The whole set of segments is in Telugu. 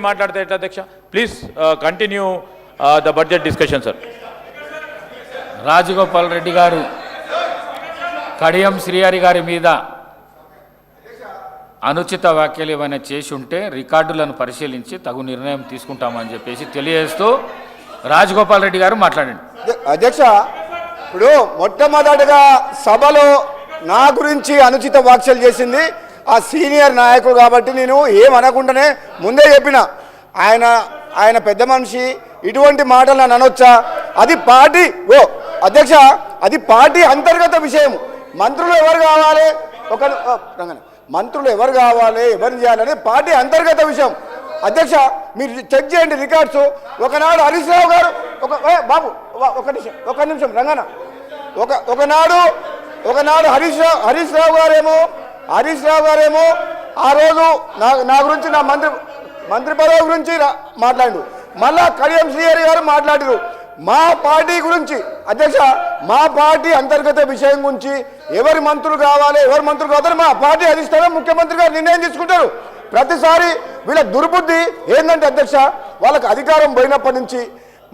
మాట్లాడితే ఎట్లా అధ్యక్ష? Please continue the budget discussion sir Rajagopal Reddy గారు కడియం శ్రీహరి గారి మీద అనుచిత వ్యాఖ్యలు ఏమైనా చేసి ఉంటే రికార్డులను పరిశీలించి తగు నిర్ణయం తీసుకుంటామని చెప్పేసి తెలియజేస్తూ రాజగోపాల్ రెడ్డి గారు మాట్లాడండి. అధ్య- అధ్యక్ష ఇప్పుడు మొట్టమొదటిగా సభలో నా గురించి అనుచిత వ్యాఖ్యలు చేసింది ఆ సీనియర్ నాయకుడు కాబట్టి నేను ఏమనకుండానే ముందే చెప్పిన. ఆయన ఆయన పెద్ద మనిషి ఇటువంటి మాటలు నన్ను అనొచ్చా? అది పార్టీ ఓ అధ్యక్ష అది పార్టీ అంతర్గత విషయం. మంత్రులు ఎవరు కావాలి? ఒక మంత్రులు ఎవరు కావాలి ఎవరిని చేయాలని పార్టీ అంతర్గత విషయం. అధ్యక్ష మీరు చెక్ చేయండి రికార్డ్స్. ఒకనాడు హరీష్ రావు గారు ఒక బాబు ఒక- ఒక నిమిషం ఒక నిమిషం రంగన ఒక ఒకనాడు ఒకనాడు హరీష్ రావు హరీష్ రావు గారేమో హరీష్ రావు గారేమో ఆ రోజు నా నా గురించి నా మంత్రి మంత్రి పదవి గురించి మాట్లాడు మళ్ళా కడియం శ్రీహరి గారు మాట్లాడారు మా పార్టీ గురించి అధ్యక్ష మా పార్టీ అంతర్గత విషయం గురించి ఎవరి మంత్రులు కావాలి ఎవరి మంత్రులు కావాలి మా పార్టీ అధిష్టానం ముఖ్యమంత్రి గారు నిర్ణయం తీసుకుంటారు. ప్రతిసారి వీళ్ళ దుర్బుద్ధి ఏంటంటే అధ్యక్ష వాళ్ళకి అధికారం పోయినప్పటి నుంచి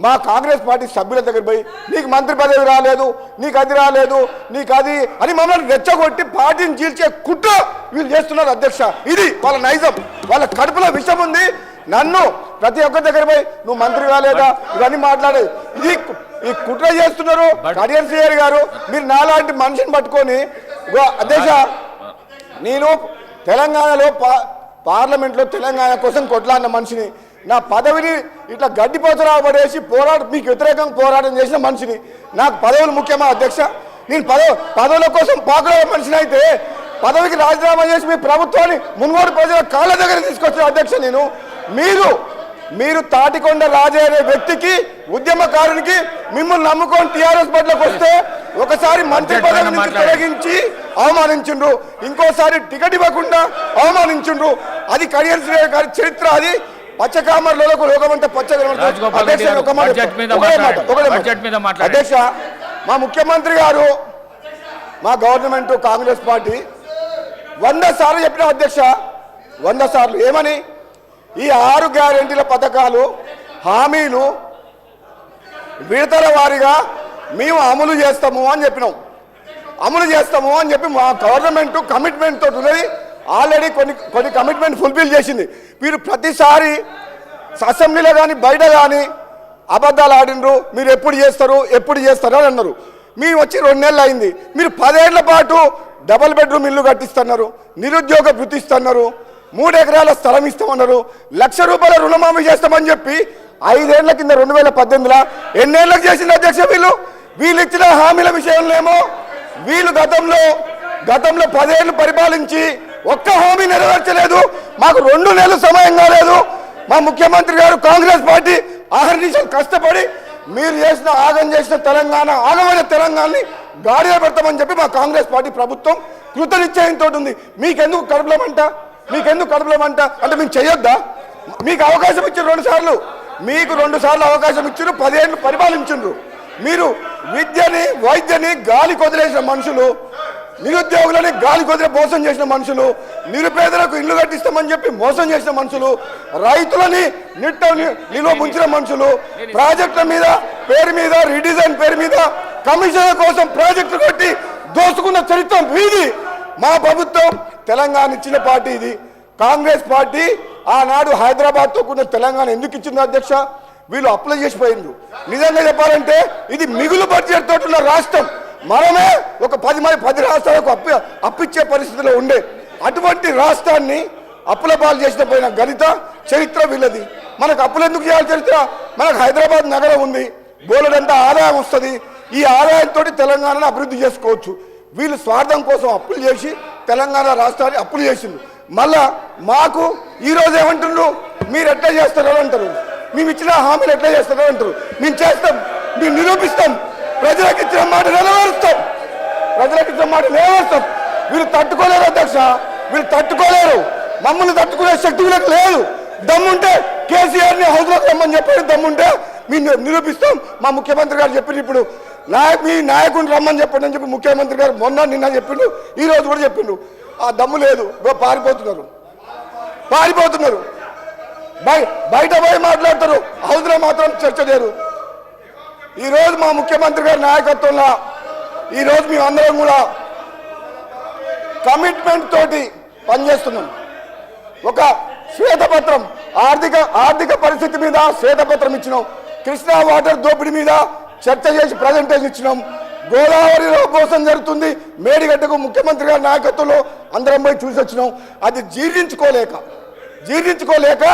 మా కాంగ్రెస్ పార్టీ సభ్యుల దగ్గర పోయి నీకు మంత్రి పదవి రాలేదు నీకు అది రాలేదు నీకు అది అని మమ్మల్ని రెచ్చగొట్టి పార్టీని చీల్చే కుట్ర వీళ్ళు చేస్తున్నారు అధ్యక్ష. ఇది వాళ్ళ నైజం. వాళ్ళ కడుపులో విషం ఉంది. నన్ను ప్రతి ఒక్కరి దగ్గర పోయి నువ్వు మంత్రి కాలేదా? ఇవన్నీ మాట్లాడేది. ఇది ఈ కుట్ర చేస్తున్నారు కడియం శ్రీహరి గారు. మీరు నాలాంటి మనిషిని పట్టుకొని అధ్యక్ష నేను తెలంగాణలో పార్లమెంట్లో తెలంగాణ కోసం కొట్లాడిన మనిషిని. నా పదవిని ఇట్లా గడ్డిపోతరా పడేసి పోరాట మీకు వ్యతిరేకంగా పోరాటం చేసిన మనిషిని. నాకు పదవులు ముఖ్యమా అధ్యక్ష? నేను పదవి పదవుల కోసం పాకుల మనిషిని అయితే పదవికి రాజీనామా చేసి మీ ప్రభుత్వాన్ని మున్గోడు ప్రజల కాళ్ళ దగ్గర తీసుకొచ్చిన అధ్యక్ష నేను. మీరు మీరు తాటికొండ రాజే అనే వ్యక్తికి ఉద్యమకారునికి మిమ్మల్ని నమ్ముకొని టీఆర్ఎస్ బట్లకు వస్తే ఒకసారి మంత్రి పదవి నుంచి. తొలగించి అవమానించుండ్రు. ఇంకోసారి టికెట్ ఇవ్వకుండా అవమానించుండ్రు. అది గారి చరిత్ర అది. పచ్చ మాట్లాడండి. బడ్జెట్ మీద మాట్లాడండి. అధ్యక్ష మా ముఖ్యమంత్రి గారు మా గవర్నమెంట్ కాంగ్రెస్ పార్టీ వంద సార్లు చెప్పిన అధ్యక్ష వంద సార్లు ఏమని ఈ ఆరు గ్యారెంటీల పథకాలు హామీలు విడతల వారీగా మేము అమలు చేస్తాము అని చెప్పినాం అమలు చేస్తాము అని చెప్పి మా గవర్నమెంట్ కమిట్మెంట్ తోటి ఉన్నది ఆల్రెడీ కొన్ని కొన్ని కమిట్మెంట్ ఫుల్ఫిల్ చేసింది. మీరు ప్రతిసారి అసెంబ్లీలో కానీ బయట కానీ అబద్ధాలు ఆడినరు మీరు ఎప్పుడు చేస్తారు ఎప్పుడు చేస్తారు అని అన్నారు. మేము వచ్చి రెండు నెలలు అయింది. మీరు పదేళ్ళ పాటు డబల్ బెడ్రూమ్ ఇల్లు కట్టిస్తున్నారు నిరుద్యోగ వృత్తి ఇస్తున్నారు మూడు ఎకరాల స్థలం ఇస్తామన్నారు. లక్ష రూపాయల రుణమాఫీ చేస్తామని చెప్పి ఐదేళ్ళ కింద రెండు వేల పద్దెనిమిదిలో ఎన్నేళ్ళకు చేసింది అధ్యక్ష వీళ్ళు? వీళ్ళు ఇచ్చిన హామీల విషయంలో ఏమో వీళ్ళు గతంలో గతంలో పదేళ్ళు పరిపాలించి ఒక్క హామీ నెరవేర్చలేదు. మాకు రెండు నెలలు సమయం కాలేదు. మా ముఖ్యమంత్రి గారు కాంగ్రెస్ పార్టీ ఆహర్నిశలు కష్టపడి మీరు చేసిన ఆగం చేసిన తెలంగాణ ఆగమైన తెలంగాణని గాడిలో పెడతామని చెప్పి మా కాంగ్రెస్ పార్టీ ప్రభుత్వం కృతనిశ్చయంతో ఉంది. మీకెందుకు కడుపులమంట మీకెందుకు కడుపులమంట అంటే మేము చేయొద్దా? మీకు అవకాశం ఇచ్చారు రెండు సార్లు. మీకు రెండు సార్లు అవకాశం ఇచ్చారు పదిహేను పరిపాలించు మీరు విద్యని వైద్యని గాలి కొదిలేసిన మనుషులు నిరుద్యోగులని గాలి కొదిలే మోసం చేసిన మనుషులు నిరుపేదలకు ఇల్లు కట్టిస్తామని చెప్పి మోసం చేసిన మనుషులు రైతులని నిట్ట నిలువ ముంచిన మనుషులు ప్రాజెక్టుల మీద పేరు మీద రీడిజైన్ పేరు మీద కమిషన్ల కోసం ప్రాజెక్టు కట్టి దోసుకున్న చరిత్ర వీధి మా ప్రభుత్వం తెలంగాణ ఇచ్చిన పార్టీ ఇది. కాంగ్రెస్ పార్టీ ఆనాడు హైదరాబాద్తో కూడిన తెలంగాణ ఎందుకు ఇచ్చింది అధ్యక్ష? వీళ్ళు అప్లై చేసిపోయిండ్రు నిజంగా చెప్పాలంటే ఇది మిగులు బడ్జెట్ తోటి ఉన్న రాష్ట్రం. మనమే ఒక పది మంది పది రాష్ట్రాలకు అప్పు అప్పిచ్చే పరిస్థితిలో ఉండే అటువంటి రాష్ట్రాన్ని అప్పుల పాలు చేసిన పోయిన గణిత చరిత్ర వీళ్ళది. మనకు అప్పులు ఎందుకు చేయాలి చరిత్ర? మనకు హైదరాబాద్ నగరం ఉంది. బోలెడంతా ఆదాయం వస్తుంది? ఈ ఆదాయంతో తెలంగాణను అభివృద్ధి చేసుకోవచ్చు. వీళ్ళు స్వార్థం కోసం అప్పులు చేసి తెలంగాణ రాష్ట్రాన్ని అప్పులు చేసిండ్రు. మళ్ళా మాకు ఈరోజు ఏమంటున్నారు మీరు ఎట్లా చేస్తారో అంటారు మేము ఇచ్చిన హామీలు ఎట్లా చేస్తారో అంటారు మేము చేస్తాం. మేము నిరూపిస్తాం. ప్రజలకు ఇచ్చిన మాట నెరవేరుస్తాం. ప్రజలకు ఇచ్చిన మాట నెరవేరుస్తాం. వీళ్ళు తట్టుకోలేరు అధ్యక్ష. వీళ్ళు తట్టుకోలేరు. మమ్మల్ని తట్టుకునే శక్తి వీళ్ళకి లేదు. దమ్ముంటే కేసీఆర్ని హౌస్లోకి రమ్మని చెప్పారు దమ్ముంటే మీరు నిరూపిస్తాం. మా ముఖ్యమంత్రి గారు చెప్పిండు ఇప్పుడు. నాయ మీ నాయకుడిని రమ్మని చెప్పండి అని చెప్పి ముఖ్యమంత్రి గారు మొన్న నిన్న చెప్పిండు ఈ రోజు కూడా చెప్పిండు ఆ దమ్ము లేదు. పారిపోతున్నారు. పారిపోతున్నారు. బయట పోయి మాట్లాడతారు. హౌస్లో మాత్రం చర్చ చేయరు. ఈరోజు మా ముఖ్యమంత్రి గారి నాయకత్వంలో ఈరోజు మేమందరం కూడా కమిట్మెంట్ తోటి పనిచేస్తున్నాం. ఒక శ్వేతపత్రం ఆర్థిక ఆర్థిక పరిస్థితి మీద శ్వేతపత్రం ఇచ్చినాం. కృష్ణా వాటర్ దోపిడీ మీద చర్చ చేసి ప్రజెంటేషన్ ఇచ్చినాం. గోదావరిలో మోసం జరుగుతుంది. మేడిగడ్డకు ముఖ్యమంత్రి గారి నాయకత్వంలో అందరం పోయి చూసి వచ్చినాం. అది జీర్ణించుకోలేక జీర్ణించుకోలేక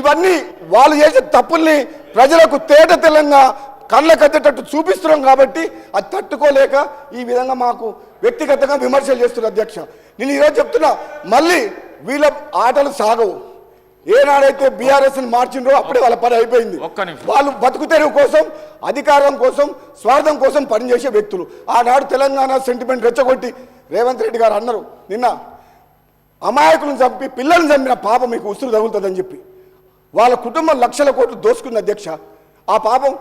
ఇవన్నీ వాళ్ళు చేసే తప్పుల్ని ప్రజలకు తేట తెల్లంగా కళ్ళ కట్టేటట్టు చూపిస్తున్నాం కాబట్టి అది తట్టుకోలేక ఈ విధంగా మాకు వ్యక్తిగతంగా విమర్శలు చేస్తున్నారు అధ్యక్ష. నేను ఈరోజు చెప్తున్నా మళ్ళీ వీళ్ళ ఆటలు సాగవు. ఏనాడైతే బీఆర్ఎస్ మార్చిండ్రో అప్పుడే వాళ్ళ పని అయిపోయింది. వాళ్ళు బతుకు తెరువు కోసం అధికారం కోసం స్వార్థం కోసం పనిచేసే వ్యక్తులు. ఆనాడు తెలంగాణ సెంటిమెంట్ రెచ్చగొట్టి రేవంత్ రెడ్డి గారు అన్నారు నిన్న అమాయకులను చంపి పిల్లల్ని చంపిన పాపం మీకు ఉసురు తగులుతుందని చెప్పి. వాళ్ళ కుటుంబం లక్షల కోట్లు దోసుకుంది అధ్యక్ష. ఆ పాపం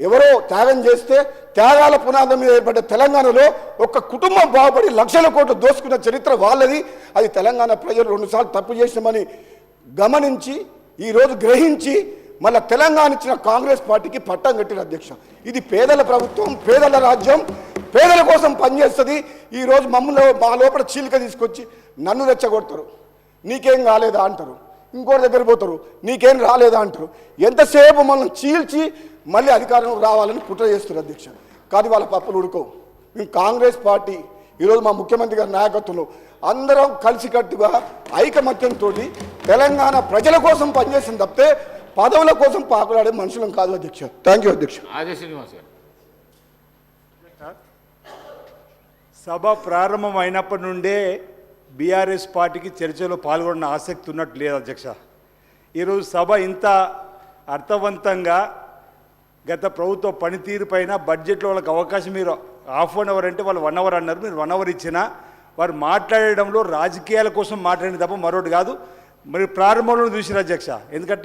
ఎవరో త్యాగం చేస్తే త్యాగాల పునాదం మీద ఏర్పడ్డ తెలంగాణలో ఒక కుటుంబం బాగుపడి లక్షల కోట్లు దోసుకున్న చరిత్ర వాళ్ళది. అది తెలంగాణ ప్రజలు రెండుసార్లు తప్పు చేసినామని గమనించి ఈరోజు గ్రహించి మళ్ళీ తెలంగాణ ఇచ్చిన కాంగ్రెస్ పార్టీకి పట్టం కట్టిన అధ్యక్ష. ఇది పేదల ప్రభుత్వం పేదల రాజ్యం పేదల కోసం పనిచేస్తుంది. ఈరోజు మమ్మల్ని మా లోపల చీలిక తీసుకొచ్చి నన్ను రెచ్చగొడతారు. నీకేం కాలేదా అంటారు. ఇంకోటి దగ్గర పోతారు. నీకేం రాలేదా అంటారు. ఎంతసేపు మనం చీల్చి మళ్ళీ అధికారంలోకి రావాలని కుట్ర చేస్తారు అధ్యక్ష. కానీ వాళ్ళ పప్పులు ఉడుకోవు. మేము కాంగ్రెస్ పార్టీ ఈరోజు మా ముఖ్యమంత్రి గారి నాయకత్వంలో అందరం కలిసికట్టుగా ఐకమత్యంతో తెలంగాణ ప్రజల కోసం పనిచేసింది తప్పితే పదవుల కోసం పాకులాడే మనుషులం కాదు అధ్యక్ష. థ్యాంక్ యూ అధ్యక్ష. సభ ప్రారంభం అయినప్పటి నుండే బీఆర్ఎస్ పార్టీకి చర్చలో పాల్గొన్న ఆసక్తి ఉన్నట్టు లేదు అధ్యక్ష. ఈరోజు సభ ఇంత అర్థవంతంగా గత ప్రభుత్వ పనితీరు పైన బడ్జెట్లో వాళ్ళకి అవకాశం మీరు హాఫ్ అన్ అవర్ అంటే వాళ్ళు వన్ అవర్ అన్నారు. మీరు వన్ అవర్ ఇచ్చినా వారు మాట్లాడడంలో రాజకీయాల కోసం మాట్లాడిన తప్ప మరొకటి కాదు. మరి ప్రారంభంలో చూసిన అధ్యక్ష. ఎందుకంటే